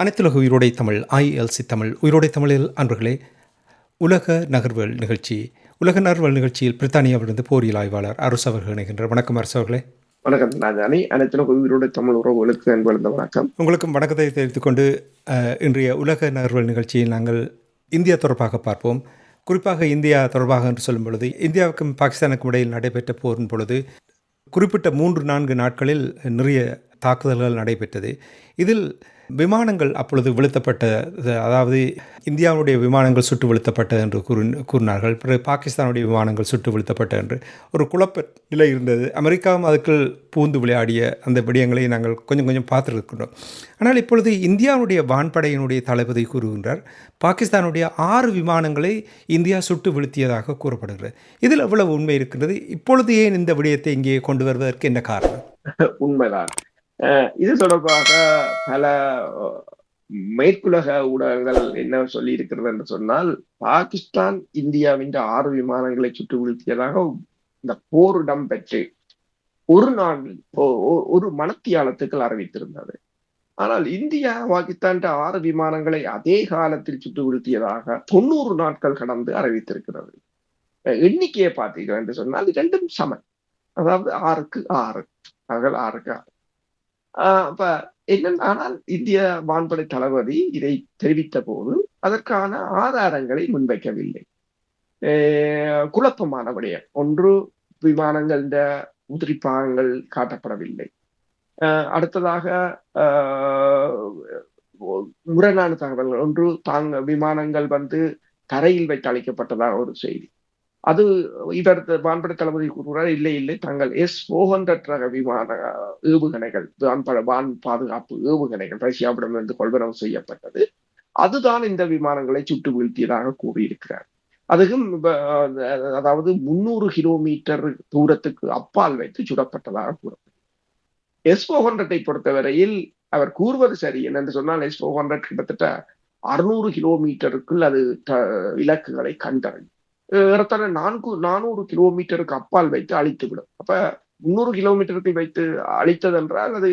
அனைத்துலக உயிரோடை தமிழ் ஐஎல்சி தமிழ் உயிரோடை தமிழில் அன்பர்களே உலக நகர்வுகள் நிகழ்ச்சி. உலக நகர்வுகள் நிகழ்ச்சியில் பிரித்தானியாவிலிருந்து போரியல் ஆய்வாளர் அரசு அவர்கள் இணைகின்ற வணக்கம் அரசு அவர்களே. வணக்கம் ராஜானி அனைத்து உயிரோட தமிழ் உறவுகளுக்கு அன்பளிந்த வணக்கம். உங்களுக்கும் வணக்கத்தை தெரிவித்துக் கொண்டு இன்றைய உலக நகர்வுகள் நிகழ்ச்சியில் நாங்கள் இந்தியா தொடர்பாக பார்ப்போம். குறிப்பாக இந்தியா தொடர்பாக என்று சொல்லும் பொழுது இந்தியாவுக்கும் பாகிஸ்தானுக்கும் இடையில் நடைபெற்ற போரின் பொழுது குறிப்பிட்ட மூன்று நான்கு நாட்களில் நிறைய தாக்குதல்கள் நடைபெற்றது. இதில் விமானங்கள் அப்பொழுது வீழ்த்தப்பட்ட அதாவது இந்தியாவுடைய விமானங்கள் சுட்டு வீழ்த்தப்பட்டது என்று கூறி கூறினார்கள். பிறகு பாகிஸ்தானுடைய விமானங்கள் சுட்டு வீழ்த்தப்பட்டது என்று. ஒரு குழப்ப நிலை இருந்தது. அமெரிக்காவும் அதுக்குள் பூந்து விளையாடிய அந்த விடயங்களை நாங்கள் கொஞ்சம் கொஞ்சம் பார்த்துருக்கின்றோம். ஆனால் இப்பொழுது இந்தியாவுடைய வான்படையினுடைய தளபதி கூறுகின்றார் பாகிஸ்தானுடைய ஆறு விமானங்களை இந்தியா சுட்டு வீழ்த்தியதாக கூறப்படுகிறது. இதில் எவ்வளவு உண்மை இருக்கின்றது? இப்பொழுது ஏன் இந்த விடயத்தை இங்கே கொண்டு வருவதற்கு என்ன காரணம்? உண்மைதான். இது தொடர்பாக பல மேற்குலக ஊடகங்கள் என்ன சொல்லி இருக்கிறது என்று சொன்னால் பாகிஸ்தான் இந்தியாவின் ஆறு விமானங்களை சுட்டு வீழ்த்தியதாக இந்த போர் இடம்பெற்று ஒரு நாள் ஒரு மணத்தியாலத்துக்கள் அறிவித்திருந்தது. ஆனால் இந்தியா பாகிஸ்தான் ஆறு விமானங்களை அதே காலத்தில் சுட்டு வீழ்த்தியதாக தொண்ணூறு நாட்கள் கடந்து அறிவித்திருக்கிறது. எண்ணிக்கையை பார்த்தீர்கள் என்று சொன்னால் இரண்டும் சமன். அதாவது ஆறுக்கு ஆறு. அவர்கள் ஆறுக்கு ஆறு. அப்ப என்ன ஆனால் இந்திய வான்படை தளபதி இதை தெரிவித்த போது அதற்கான ஆதாரங்களை முன்வைக்கவில்லை. ஆஹ் குழப்பமான விடயம் ஒன்று உதிரி உதிரிப்பாகங்கள் காட்டப்படவில்லை. ஆஹ் அடுத்ததாக ஆஹ் முரணான தகவல்கள். ஒன்று தாங்க விமானங்கள் வந்து தரையில் வைத்து அழைக்கப்பட்டதாக ஒரு செய்தி. அது இவர் வான்படை தளபதி கூறுகிறார் இல்லை இல்லை தங்கள் எஸ் ஃபோர் ரக விமான ஏவுகணைகள் வான்பட வான் பாதுகாப்பு ஏவுகணைகள் ரஷ்யாவிடமிருந்து கொள்வனவு செய்யப்பட்டது. அதுதான் இந்த விமானங்களை சுட்டு வீழ்த்தியதாக கூறியிருக்கிறார். அதுவும் அதாவது முன்னூறு கிலோமீட்டர் தூரத்துக்கு அப்பால் வைத்து சுடப்பட்டதாக கூறப்படுகிறது. எஸ் ஃபோர் ஹண்ட்ரட்டை பொறுத்தவரையில் அவர் கூறுவது சரி. என்னென்று சொன்னால் எஸ் ஃபோர் ஹண்ட்ரட் கிட்டத்தட்ட அறுநூறு கிலோமீட்டருக்குள் அது த- இலக்குகளை கண்டறியும் ஏறத்தாழ நான்கு நானூறு கிலோமீட்டருக்கு அப்பால் வைத்து அழித்துவிடும். அப்ப முன்னூறு கிலோமீட்டருக்கு வைத்து அழித்ததென்றால் அது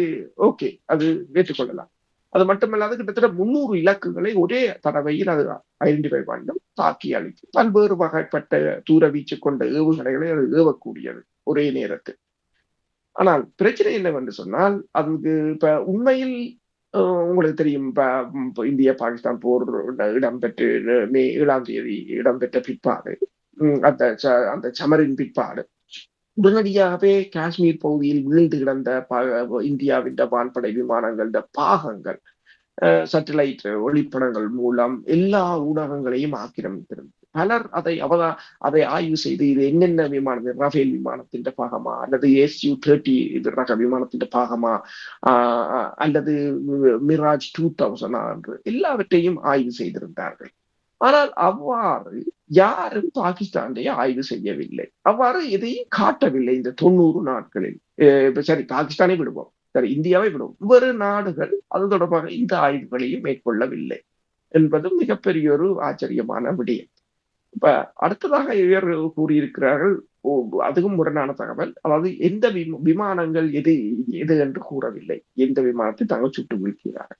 ஓகே அது ஏற்றுக்கொள்ளலாம். அது மட்டுமல்லாது கிட்டத்தட்ட முன்னூறு இலக்குகளை ஒரே தடவையில் அது ஐடென்டிஃபை பண்ணும் தாக்கி அழிக்கும். பல்வேறு வகைப்பட்ட தூர வீச்சு கொண்ட ஏவுகணைகளை அது ஏவக்கூடியது ஒரே நேரத்தில். ஆனால் பிரச்சனை என்னவென்று சொன்னால் அதுக்கு இப்ப உண்மையில் உங்களுக்கு தெரியும் இந்திய பாகிஸ்தான் போர் இடம்பெற்று மே ஏழாம் தேதி இடம்பெற்ற பிற்பாடு. அந்த அந்த சமரின் பிற்பாடு. உடனடியாகவே காஷ்மீர் பகுதியில் வீழ்ந்து கிடந்த இந்தியாவின் வான்படை விமானங்கள பாகங்கள் சேட்டலைட் ஒளிப்படங்கள் மூலம் எல்லா ஊடகங்களையும் ஆக்கிரமித்திருந்தது. பலர் அதை அவதா அதை ஆய்வு செய்து இது என்னென்ன விமானம் ரஃபேல் விமானத்தின் பாகமா அல்லது எஸ்யூ தேர்ட்டி இது ரக விமானத்தின் பாகமா ஆஹ் அல்லது மிராஜ் டூ தௌசண்ட் என்று எல்லாவற்றையும் ஆய்வு செய்திருந்தார்கள். ஆனால் அவ்வாறு யாரும் பாகிஸ்தானை ஆய்வு செய்யவில்லை. அவ்வாறு எதையும் காட்டவில்லை இந்த தொண்ணூறு நாட்களில். சரி பாகிஸ்தானை விடுவோம். சரி இந்தியாவை விடுவோம். வேறு நாடுகள் அது தொடர்பாக இந்த ஆய்வுகளையும் மேற்கொள்ளவில்லை என்பது மிகப்பெரிய ஒரு ஆச்சரியமான விடயம். இப்ப அடுத்ததாக இவர்கள் கூறியிருக்கிறார்கள் ஓ, அதுவும் முரணான தகவல். அதாவது எந்த விமானங்கள் எது எது என்று கூறவில்லை. எந்த விமானத்தை தாங்கள் சுட்டு வீழ்த்தினார்கள்.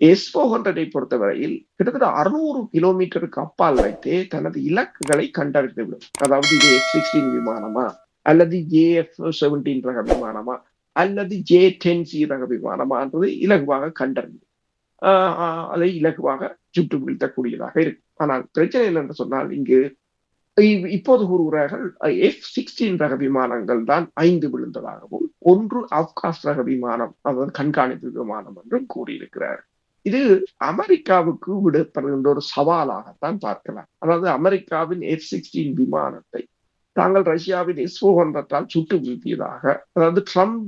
எஸ் ஃபோர் ஹண்ட்ரடை பொறுத்தவரையில் கிட்டத்தட்ட அறுநூறு கிலோமீட்டருக்கு அப்பால் வைத்தே தனது இலக்குகளை கண்டறிந்துவிடும். அதாவது இது எஃப் சிக்ஸ்டீன் விமானமா? அல்லது ஜேஎஃப் செவன்டீன் ரக விமானமா? அல்லது ஜே டென் சி ரக விமானமான்றது இலகுவாக கண்டறிந்து அதை இலகுவாக சுட்டு வீழ்த்தக்கூடியதாக இருக்கு. ஆனால் பிரச்சனை என்னென்று சொன்னால் இங்கு இப்போது கூறுகிறார்கள் எஃப் சிக்ஸ்டீன் ரக விமானங்கள் தான் ஐந்து விழுந்ததாகவும் ஒன்று அப்காஸ் ரக விமானம் அதாவது கண்காணிப்பு விமானம் என்றும் கூறியிருக்கிறார். இது அமெரிக்காவுக்கு விடப்படுகின்ற ஒரு சவாலாகத்தான் பார்க்கலாம். அதாவது அமெரிக்காவின் எஃப் சிக்ஸ்டீன் விமானத்தை தாங்கள் ரஷ்யாவின் எஸ் ஹண்ட்ரட்டால் சுட்டு வீழ்த்தியதாக அதாவது ட்ரம்ப்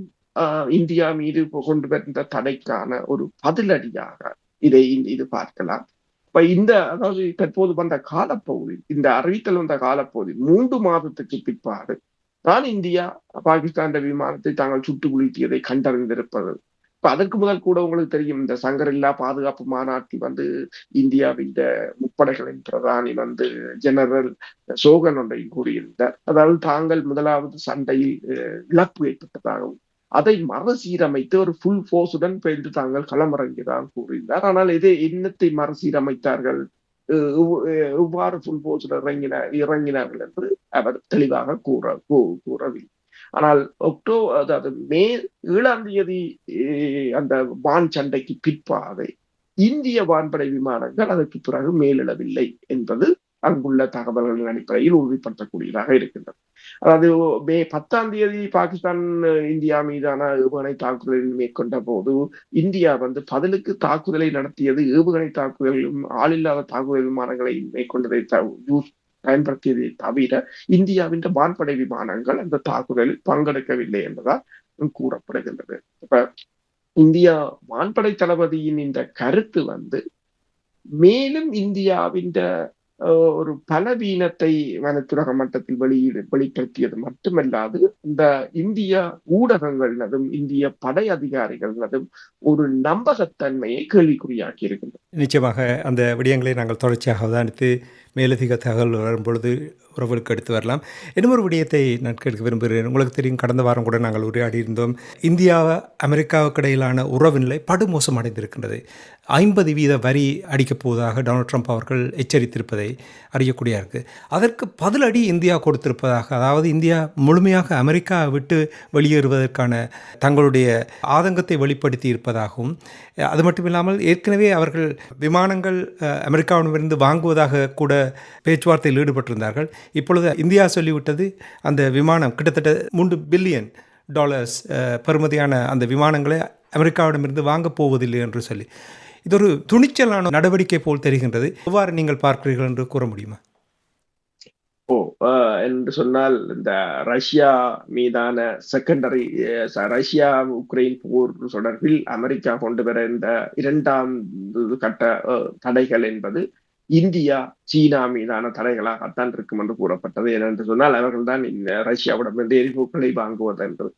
இந்தியா மீது கொண்டு வந்த தடைக்கான ஒரு பதிலடியாக இதை இது பார்க்கலாம் இப்ப இந்த அதாவது தற்போது வந்த காலப்பகுதி இந்த அறிவித்தல் வந்த காலப்பகுதி மூன்று மாதத்துக்கு பிற்பாடு தான் இந்தியா பாகிஸ்தான் விமானத்தை தாங்கள் சுட்டு குளித்தியதை கண்டறிந்திருப்பது இப்ப அதற்கு முதல் கூட உங்களுக்கு தெரியும் இந்த சங்கரில்லா பாதுகாப்பு மாநாட்டில் வந்து இந்தியாவின் முப்படைகளின் பிரதானி வந்து ஜெனரல் சோகன் ஒன்றையும் கூறியிருந்தார் அதாவது தாங்கள் முதலாவது சண்டையில் இழப்பு ஏற்பட்டதாகவும் அதை மறுசீரமைத்து ஒரு ஃபுல் ஃபோர்ஸுடன் பெய்து தாங்கள் களமிறங்கியதாக கூறியிருந்தார் ஆனால் இதை என்னத்தை மறுசீரமைத்தார்கள் எவ்வாறு ஃபுல் ஃபோர்ஸில் இறங்கின இறங்கினார்கள் என்று அவர் தெளிவாக கூற கூ- கூறவில்லை. ஆனால் ஒக்டோ அதாவது மே ஏழாம் தேதி அஹ், அந்த வான் சண்டைக்கு பிற்பாதை இந்திய வான்படை விமானங்கள் அதற்கு பிறகு மேலிடவில்லை என்பது அங்குள்ள தகவல்களின் அடிப்படையில் உறுதிப்படுத்தக்கூடியதாக இருக்கின்றது. அதாவது மே பத்தாம் தேதி பாகிஸ்தான் இந்தியா மீதான ஏவுகணை தாக்குதலை மேற்கொண்ட போது இந்தியா வந்து பதிலுக்கு தாக்குதலை நடத்தியது ஏவுகணை தாக்குதலும் ஆளில்லாத தாக்குதல் விமானங்களை மேற்கொண்டதை யூஸ் பயன்படுத்தியதை தவிர இந்தியாவின் வான்படை விமானங்கள் அந்த தாக்குதலில் பங்கெடுக்கவில்லை என்பதால் கூறப்படுகின்றது. இப்ப இந்தியா வான்படை தளபதியின் இந்த கருத்து வந்து மேலும் இந்தியாவின் ஒரு பலவீனத்தை வனத்துலக மட்டத்தில் வெளியீடு வெளிப்படுத்தியது மட்டுமல்லாது இந்த இந்திய ஊடகங்களினதும் இந்திய படை அதிகாரிகளினதும் ஒரு நம்பகத்தன்மையை கேள்விக்குறியாக்கி இருக்கின்றது நிச்சயமாக அந்த விடயங்களை நாங்கள் தொடர்ச்சியாக அவதானித்து மேலதிக தகவல் வரும்பொழுது உறவுகளுக்கு எடுத்து வரலாம். இன்னும் ஒரு விடயத்தை நான் கேட்க விரும்புகிறேன். உங்களுக்கு தெரியும் கடந்த வாரம் கூட நாங்கள் உரையாடி இருந்தோம். இந்தியா அமெரிக்காவுக்கு இடையிலான உறவு நிலை படுமோசமடைந்திருக்கின்றது. ஐம்பது வீத வரி அடிக்கப் போவதாக டொனால்ட் ட்ரம்ப் அவர்கள் எச்சரித்திருப்பதை அறியக்கூடியா இருக்குது அதற்கு பதிலடி இந்தியா கொடுத்திருப்பதாக அதாவது இந்தியா முழுமையாக அமெரிக்கா விட்டு வெளியேறுவதற்கான தங்களுடைய ஆதங்கத்தை வெளிப்படுத்தி இருப்பதாகவும் அது மட்டும் இல்லாமல் ஏற்கனவே அவர்கள் விமானங்கள் அமெரிக்காவிடமிருந்து வாங்குவதாக கூட பேச்சுவார்த்தையில் ஈடுபட்டிருந்தார்கள். இப்பொழுது இந்தியா சொல்லிவிட்டது அந்த விமானம் கிட்டத்தட்ட மூன்று பில்லியன் டாலர்ஸ் பெறுமதியான அந்த விமானங்களை அமெரிக்காவிடமிருந்து வாங்கப் போவதில்லை என்று சொல்லி. இது ஒரு துணிச்சலான நடவடிக்கை போல் தெரிகின்றது. எவ்வாறு நீங்கள் பார்க்கிறீர்கள் என்று கூற முடியுமா? என்று சொன்னால் இந்த ரஷ்யா மீதான செகண்டரி ரஷ்யா உக்ரைன் போர் தொடர்பில் அமெரிக்கா கொண்டு வர இந்த இரண்டாம் கட்ட தடைகள் என்பது இந்தியா சீனா மீதான தடைகளாகத்தான் இருக்கும் என்று கூறப்பட்டது. ஏனென்று சொன்னால் அவர்கள்தான் இந்த ரஷ்யாவிடமிருந்து எரிபொருட்களை வாங்குவது என்று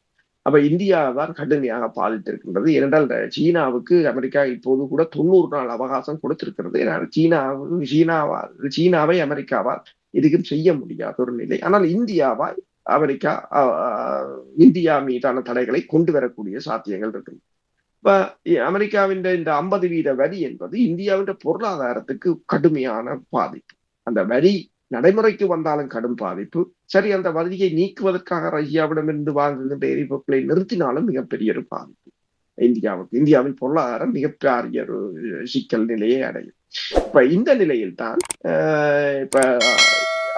அப்ப இந்தியா தான் கடுமையாக பாதித்திருக்கின்றது. ஏனென்றால் சீனாவுக்கு அமெரிக்கா இப்போது கூட தொண்ணூறு நாள் அவகாசம் கொடுத்திருக்கிறது. ஏனால் சீனாவுக்கு சீனாவா சீனாவை அமெரிக்காவால் எதுவும் செய்ய முடியாத ஒரு நிலை. ஆனால் இந்தியாவால் அமெரிக்கா அஹ், இந்தியா மீதான தடைகளை கொண்டு வரக்கூடிய சாத்தியங்கள் இருக்கு இப்ப அமெரிக்காவின் இந்த ஐம்பது வீத வரி என்பது இந்தியாவின் பொருளாதாரத்துக்கு கடுமையான பாதிப்பு. அந்த வரி நடைமுறைக்கு வந்தாலும் கடும் பாதிப்பு. சரி அந்த வரியை நீக்குவதற்காக ரஷ்யாவிடமிருந்து வாங்குகின்ற எரிபொருட்களை நிறுத்தினாலும் மிகப்பெரிய ஒரு பாதிப்பு. இந்தியாவுக்கு இந்தியாவின் பொருளாதாரம் மிகப்பெரிய ஒரு சிக்கல் நிலையை அடையும். இப்ப இந்த நிலையில் தான் இப்ப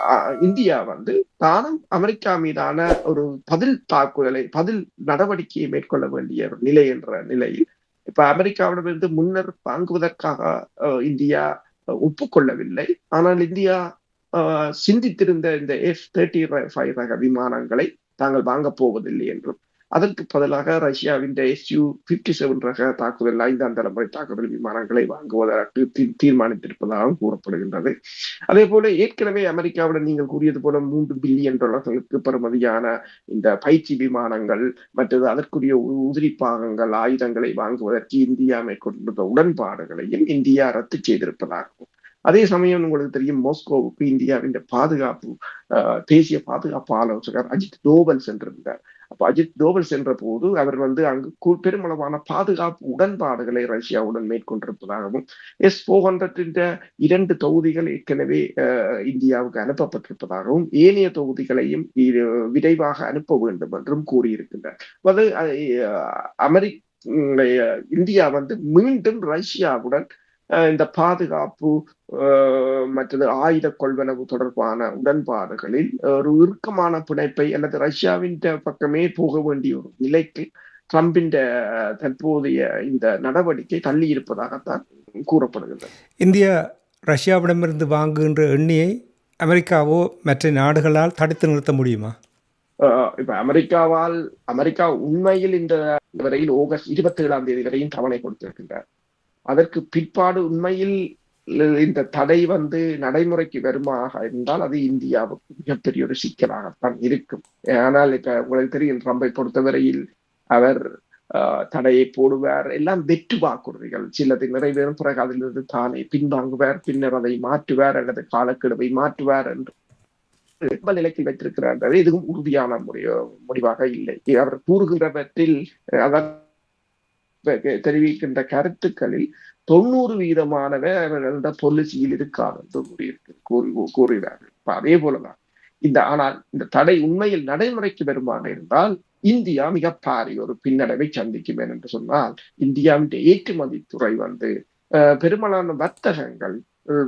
அஹ், இந்தியா வந்து தானும் அமெரிக்கா மீதான ஒரு பதில் தாக்குதலை பதில் நடவடிக்கையை மேற்கொள்ள வேண்டிய ஒரு நிலை என்ற நிலையில் இப்ப அமெரிக்காவிடமிருந்து முன்னர் வாங்குவதற்காக அஹ், இந்தியா ஒப்புக்கொள்ளவில்லை. ஆனால் இந்தியா சிந்தித்திருந்த இந்த எஃப் தேர்ட்டி ஃபைவ் ரக விமானங்களை தாங்கள் வாங்கப் போவதில்லை என்றும் அதற்கு பதிலாக ரஷ்யாவின் எஸ்யூ பிப்டி செவன் ரக தாக்குதல் ஐந்தாம் தலைமுறை தாக்குதல் விமானங்களை வாங்குவதற்கு தீர்மானித்திருப்பதாகவும் கூறப்படுகின்றது. அதே போல ஏற்கனவே அமெரிக்காவுடன் நீங்கள் கூறியது போல மூன்று பில்லியன் டாலர்களுக்கு பெறுமதியான இந்த பயிற்சி விமானங்கள் மற்றது அதற்குரிய உ- உதிரி பாகங்கள் ஆயுதங்களை வாங்குவதற்கு இந்தியா மேற்கொண்டிருந்த உடன்பாடுகளையும் இந்தியா ரத்து செய்திருப்பதாகவும் அதே சமயம் உங்களுக்கு தெரியும் மோஸ்கோவுக்கு இந்தியாவின் பாதுகாப்பு அஹ், தேசிய பாதுகாப்பு ஆலோசகர் அஜித் தோவல் சென்றிருந்தார். அப்ப அஜித் டோவல் சென்ற போது அவர் வந்து அங்கு கு- பெருமளவான பாதுகாப்பு உடன்பாடுகளை ரஷ்யாவுடன் மேற்கொண்டிருப்பதாகவும் எஸ் போர் ஹண்ட்ரட் இரண்டு தொகுதிகள் ஏற்கனவே அஹ், இந்தியாவுக்கு அனுப்பப்பட்டிருப்பதாகவும் ஏனைய தொகுதிகளையும் விரைவாக அனுப்ப வேண்டும் என்றும் கூறியிருக்கின்றார். அது அஹ், அமெரிக்க இந்தியா வந்து மீண்டும் ரஷ்யாவுடன் இந்த பாதுகாப்பு மற்றது ஆயுத கொள்வனவு தொடர்பான உடன்பாடுகளில் ஒரு இறுக்கமான பிணைப்பை அல்லது ரஷ்யாவின் பக்கமே போக வேண்டிய ஒரு நிலைக்கு ட்ரம்பின் தற்போதைய இந்த நடவடிக்கை தள்ளி இருப்பதாகத்தான் கூறப்படுகின்றது இந்தியா ரஷ்யாவிடமிருந்து வாங்குகின்ற எண்ணெயை அமெரிக்காவோ மற்ற நாடுகளால் தடுத்து நிறுத்த முடியுமா? இப்ப அமெரிக்காவால் அமெரிக்கா உண்மையில் இந்த வரையில் ஆகஸ்ட் இருபத்தி ஏழாம் தேதி வரையும் தவணை கொடுத்திருக்கின்றார். அதற்கு பிற்பாடு உண்மையில் இந்த தடை வந்து நடைமுறைக்கு வருமாக இருந்தால் அது இந்தியாவுக்கு மிகப்பெரிய ஒரு சிக்கலாகத்தான் இருக்கும். ஆனால் இப்ப உங்களுக்கு தெரியும் ட்ரம்பை பொறுத்தவரையில் அவர் ஆஹ், தடையை போடுவார். எல்லாம் வெற்று வாக்குறுதிகள். சிலது நிறைவேறும் பிறகு அதிலிருந்து தானே பின்வாங்குவார். பின்னர் அதை மாற்றுவார் அல்லது காலக்கெடுவை மாற்றுவார் என்று ரொம்ப நிலைக்கு வைத்திருக்கிறார் என்றது எதுவும் உறுதியான முடிவு முடிவாக இல்லை. அவர் கூறுகின்றவற்றில் அவர் தெரிவிக்கின்ற கருத்துக்களில் தொண்ணூறு வீதமானவை அவர்களோட பொலிசியில் இருக்காது என்று கூறியிருக்கு கூறி கூறுகிறார்கள் இப்ப அதே போலதான். இந்த ஆனால் இந்த தடை உண்மையில் நடைமுறைக்கு வருமாக இருந்தால் இந்தியா மிக பாரி ஒரு பின்னடைவை சந்திக்கும் என்று சொன்னால் இந்தியாவின் ஏற்றுமதி துறை வந்து அஹ், பெரும்பாலான வர்த்தகங்கள்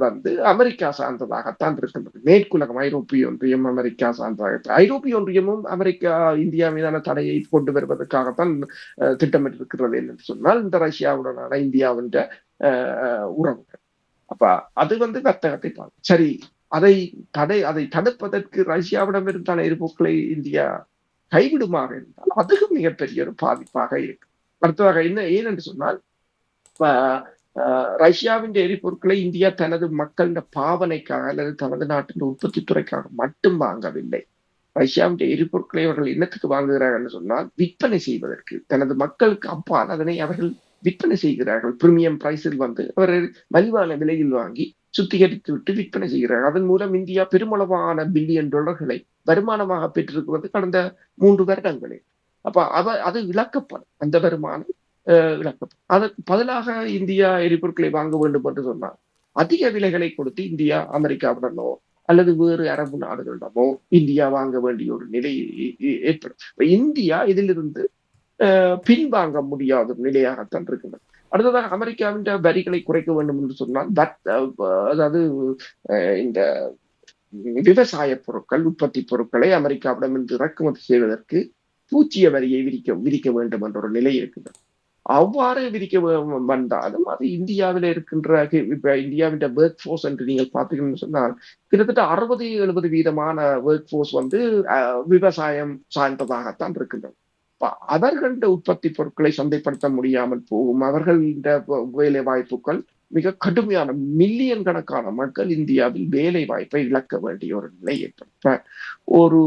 வந்து அமெரிக்கா சார்ந்ததாகத்தான் இருக்கின்றது. மேற்குலகம் ஐரோப்பிய ஒன்றியம் அமெரிக்கா சார்ந்ததாக ஐரோப்பிய ஒன்றியமும் அமெரிக்கா இந்தியா மீதான தடையை கொண்டு வருவதற்காகத்தான் திட்டமிட்டிருக்கிறது என்று சொன்னால் இந்த ரஷ்யாவுடனான இந்தியாவின் உறவுகள். அப்ப அது வந்து வர்த்தகத்தை பார்க்கும் சரி அதை தடை அதை தடுப்பதற்கு ரஷ்யாவிடம் ரஷ்யாவிடமிருந்தான எரிபொருட்களை இந்தியா கைவிடுமாக இருந்தால் அதுவும் மிகப்பெரிய ஒரு பாதிப்பாக இருக்கு. அடுத்ததாக என்ன ஏனென்று சொன்னால் ரஷ்யாவின் எரிபொருட்களை இந்தியா தனது மக்களின் பாவனைக்காக அல்லது தனது நாட்டின் உற்பத்தி துறைக்காக மட்டும் வாங்கவில்லை. ரஷ்யாவின் எரிபொருட்களை அவர்கள் என்னத்துக்கு வாங்குகிறார்கள் சொன்னால் விற்பனை செய்வதற்கு தனது மக்களுக்கு அப்பால் அதனை அவர்கள் விற்பனை செய்கிறார்கள். பிரீமியம் பிரைஸில் வந்து அவர் மலிவான விலையில் வாங்கி சுத்திகரித்து விட்டு விற்பனை செய்கிறார்கள் அதன் மூலம் இந்தியா பெருமளவான பில்லியன் டாலர்களை வருமானமாக பெற்றிருக்கிறது கடந்த மூன்று வருடங்களில். அப்ப அவ அது இழக்கப்படும். அந்த வருமானம் இழக்கப்படும். அதற்கு பதிலாக இந்தியா எரிபொருட்களை வாங்க வேண்டும் என்று சொன்னால் அதிக விலைகளை கொடுத்து இந்தியா அமெரிக்காவுடனோ அல்லது வேறு அரபு நாடுகளிடமோ இந்தியா வாங்க வேண்டிய ஒரு நிலை ஏற்படும். இந்தியா இதிலிருந்து பின்வாங்க முடியாத ஒரு நிலையாகத்தான் இருக்கின்றது. அடுத்ததாக அமெரிக்காவின் வரிகளை குறைக்க வேண்டும் என்று சொன்னால் வர்த்- அதாவது இந்த விவசாய பொருட்கள் உற்பத்தி பொருட்களை அமெரிக்காவிடமிருந்து இறக்குமதி செய்வதற்கு பூச்சிய வரியை விதிக்க விதிக்க வேண்டும் என்ற ஒரு நிலை இருக்கின்றது. அவ்வாறு விதிக்க வந்தாலும் அது இந்தியாவில் இருக்கின்ற இப்ப இந்தியாவின் ஒர்க் ஃபோர்ஸ் என்று நீங்கள் பார்த்தீங்கன்னு சொன்னால் கிட்டத்தட்ட அறுபது எழுபது வீதமான ஒர்க் ஃபோர்ஸ் வந்து விவசாயம் சார்ந்ததாகத்தான் இருக்கின்றது. அப்ப உற்பத்தி பொருட்களை சந்தைப்படுத்த முடியாமல் போகும். அவர்கள் இந்த வேலை வாய்ப்புகள் மிக கடுமையான மில்லியன் கணக்கான மக்கள் இந்தியாவில் வேலை வாய்ப்பை இழக்க வேண்டிய ஒரு நிலை ஏற்படும் ஒரு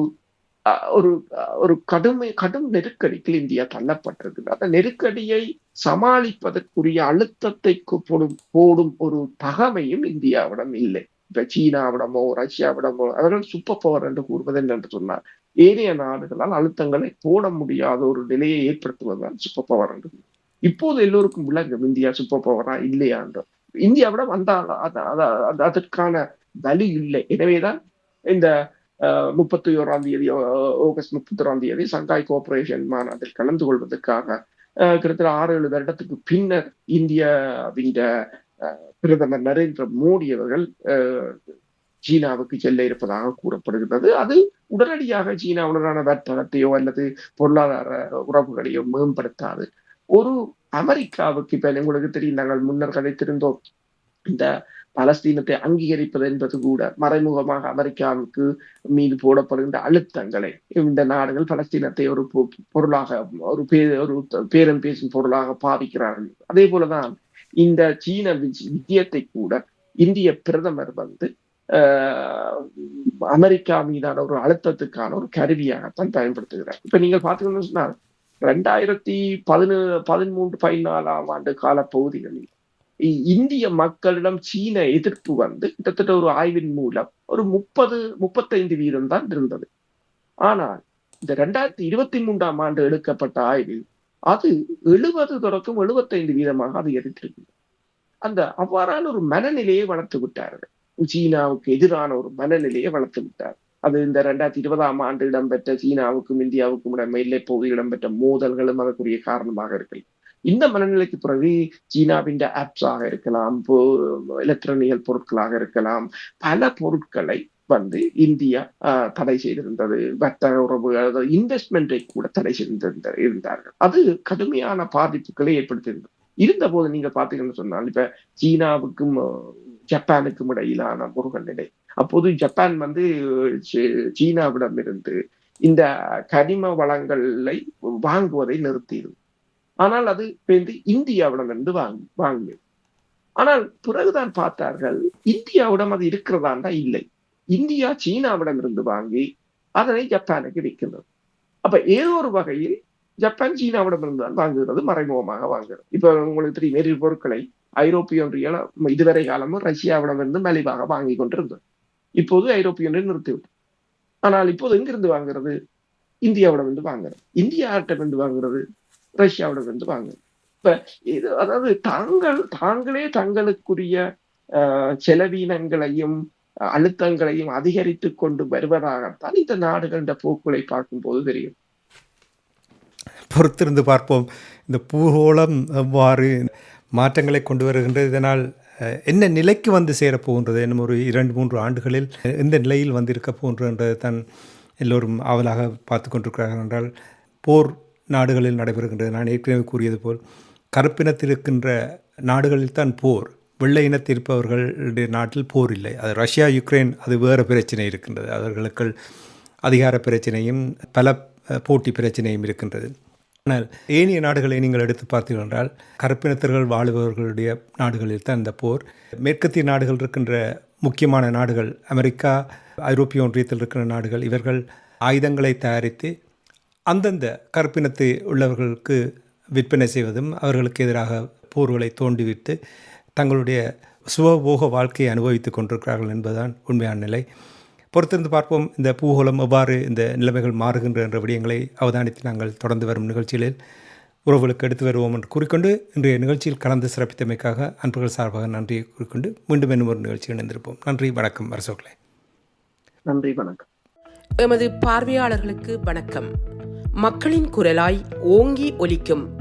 ஒரு ஒரு கடுமை கடும் நெருக்கடிக்கு இந்தியா தள்ளப்பட்டிருக்கு அந்த நெருக்கடியை சமாளிப்பதற்குரிய அழுத்தத்தை போடும் போடும் ஒரு தகமையும் இந்தியாவிடம் இல்லை. இப்ப சீனாவிடமோ ரஷ்யாவிடமோ அவர்கள் சூப்பர் பவர் என்று கூறுவது என்று சொன்னார். ஏனைய நாடுகளால் அழுத்தங்களை போட முடியாத ஒரு நிலையை ஏற்படுத்துவதுதான் சூப்பர் பவர் இப்போது எல்லோருக்கும் விளங்கும் இந்தியா சூப்பர் பவரா இல்லையா என்று. இந்தியாவிடம் அந்த அதற்கான வலி இல்லை. எனவேதான் இந்த முப்பத்தி ஓராம் தேதி ஆகஸ்ட் முப்பத்தி ஓராம் தேதி சங்காய் கோஆபரேஷன் மாநாட்டில் கலந்து கொள்வதற்காக கிட்டத்தட்ட ஆறு ஏழு வருடத்துக்கு பின்னர் இந்தியாவின் அஹ், பிரதமர் நரேந்திர மோடி அவர்கள் அஹ், சீனாவுக்கு செல்ல இருப்பதாக கூறப்படுகிறது. அது உடனடியாக சீனாவுடனான வர்த்தகத்தையோ அல்லது பொருளாதார உறவுகளையோ மேம்படுத்தாது. ஒரு அமெரிக்காவுக்கு இப்ப உங்களுக்கு தெரியும் நாங்கள் முன்னர் கதைத்திருந்தோம். இந்த பலஸ்தீனத்தை அங்கீகரிப்பது என்பது கூட மறைமுகமாக அமெரிக்காவுக்கு மீது போடப்படுகின்ற அழுத்தங்களை இந்த நாடுகள் பலஸ்தீனத்தை ஒரு பொருளாக ஒரு பே ஒரு பேரம் பேசும் பொருளாக பாவிக்கிறார்கள். அதே போலதான் இந்த சீன விஜயத்தை கூட இந்திய பிரதமர் வந்து அமெரிக்கா மீதான ஒரு அழுத்தத்துக்கான ஒரு கருவியாகத்தான் பயன்படுத்துகிறார். இப்ப நீங்கள் பார்த்தீங்கன்னு சொன்னால் ரெண்டாயிரத்தி பதினு பதிமூன்று பதினாலாம் ஆண்டு கால பகுதிகளில் இந்திய மக்களிடம் சீன எதிர்ப்பு வந்து கிட்டத்தட்ட ஒரு ஆய்வின் மூலம் ஒரு முப்பது முப்பத்தைந்து வீதம் தான் இருந்தது. ஆனால் இந்த ரெண்டாயிரத்தி இருபத்தி மூன்றாம் ஆண்டு எடுக்கப்பட்ட ஆய்வில் அது எழுபது தொடக்கம் எழுபத்தைந்து வீதமாக அதிகரித்திருக்கு அந்த அவ்வாறான ஒரு மனநிலையை வளர்த்து விட்டார்கள். சீனாவுக்கு எதிரான ஒரு மனநிலையை வளர்த்து விட்டார். அது இந்த ரெண்டாயிரத்தி இருபதாம் ஆண்டு இடம்பெற்ற சீனாவுக்கும் இந்தியாவுக்கும் இடம் எல்லை பகுதியில் இடம்பெற்ற மோதல்களும் அதற்குரிய காரணமாக இருக்கலாம். இந்த மனநிலைக்கு பிறகு சீனாவின் ஆப்ஸாக இருக்கலாம் எலக்ட்ரானியல் பொருட்களாக இருக்கலாம். பல பொருட்களை வந்து இந்தியா ஆஹ், தடை செய்திருந்தது. வர்த்தக உறவு இன்வெஸ்ட்மெண்ட்டை கூட தடை செய்திருந்த இருந்தார்கள். அது கடுமையான பாதிப்புகளை ஏற்படுத்தியிருந்தது. இருந்த போது நீங்க பாத்தீங்கன்னு சொன்னால் இப்ப சீனாவுக்கும் ஜப்பானுக்கும் இடையிலான முருகன் நிலை. அப்போது ஜப்பான் வந்து சீனாவிடம் சீனாவிடமிருந்து இந்த கனிம வளங்களை வாங்குவதை நிறுத்தியது. ஆனால் அது வந்து இந்தியாவிடமிருந்து வாங்கி வாங்கியது. ஆனால் பிறகுதான் பார்த்தார்கள் இந்தியாவிடம் அது இருக்கிறதாண்டா இல்லை. இந்தியா சீனாவிடமிருந்து வாங்கி அதனை ஜப்பானுக்கு விற்கிறது அப்ப ஏதோ ஒரு வகையில் ஜப்பான் சீனாவிடமிருந்து தான் வாங்குகிறது மறைமுகமாக வாங்குகிறது. இப்ப உங்களுக்கு தெரியும் எரிபொருட்களை பொருட்களை ஐரோப்பிய ஒன்றியம் இதுவரை காலமும் ரஷ்யாவிடமிருந்து மலிவாக வாங்கி கொண்டிருந்தது. இப்போது ஐரோப்பிய ஒன்றியம் நிறுத்திவிட்டு ஆனால் இப்போது எங்கிருந்து வாங்குறது இந்தியாவிடமிருந்து வாங்குறது இந்தியாவிடமிருந்து வாங்குறது ரஷ்யாவிடமிருந்து வாங்குறது இப்ப இது அதாவது தாங்கள் தாங்களே தங்களுக்குரிய செலவீனங்களையும் அழுத்தங்களையும் அதிகரித்து கொண்டு வருவதாகத்தான் இந்த நாடுகளின் போக்குகளை பார்க்கும்போது தெரியும். பொறுத்திருந்து பார்ப்போம். இந்த பூகோளம் எவ்வாறு மாற்றங்களை கொண்டு வருகின்றது? இதனால் என்ன நிலைக்கு வந்து சேரப்போகின்றது இன்னும் ஒரு இரண்டு மூன்று ஆண்டுகளில் எந்த நிலையில் வந்திருக்க இருக்க தான் எல்லோரும் ஆவலாக பார்த்து கொண்டிருக்கிறார்கள் என்றால் போர் நாடுகளில் நடைபெறுகின்றது. நான் ஏற்கனவே கூறியது போல் கருப்பினத்தில் இருக்கின்ற நாடுகளில் தான் போர். வெள்ளை இனத்திருப்பவர்களுடைய நாட்டில் போர் இல்லை. அது ரஷ்யா யுக்ரைன் அது வேறு பிரச்சனை இருக்கின்றது. அவர்களுக்கு அதிகார பிரச்சனையும் பல போட்டி பிரச்சனையும் இருக்கின்றது. ஆனால் ஏனைய நாடுகளை நீங்கள் எடுத்து பார்த்தீர்கள் என்றால் கருப்பினத்தர்கள் வாழுபவர்களுடைய நாடுகளில் தான் இந்த போர். மேற்கத்திய நாடுகள் இருக்கின்ற முக்கியமான நாடுகள் அமெரிக்கா ஐரோப்பிய ஒன்றியத்தில் இருக்கிற நாடுகள் இவர்கள் ஆயுதங்களை தயாரித்து அந்தந்த கருப்பினத்தை உள்ளவர்களுக்கு விற்பனை செய்வதும் அவர்களுக்கு எதிராக போர்களை தோண்டிவிட்டு தங்களுடைய சுகபோக வாழ்க்கையை அனுபவித்துக் கொண்டிருக்கிறார்கள் என்பதுதான் உண்மையான நிலை. பொறுத்திருந்து பார்ப்போம். இந்த பூகோளம் எவ்வாறு இந்த நிலைமைகள் மாறுகின்ற என்ற விடயங்களை அவதானித்து நாங்கள் தொடர்ந்து வரும் நிகழ்ச்சிகளில் உறவுகளுக்கு எடுத்து வருவோம் என்று கூறிக்கொண்டு இன்றைய நிகழ்ச்சியில் கலந்து சிறப்பித்தமைக்காக அன்புகள் சார்பாக நன்றியை கூறிக்கொண்டு மீண்டும் இன்னும் ஒரு நிகழ்ச்சி இணைந்திருப்போம். நன்றி வணக்கம் அரசோக்களே. நன்றி வணக்கம். எமது பார்வையாளர்களுக்கு வணக்கம். மக்களின் குரலாய் ஓங்கி ஒலிக்கும்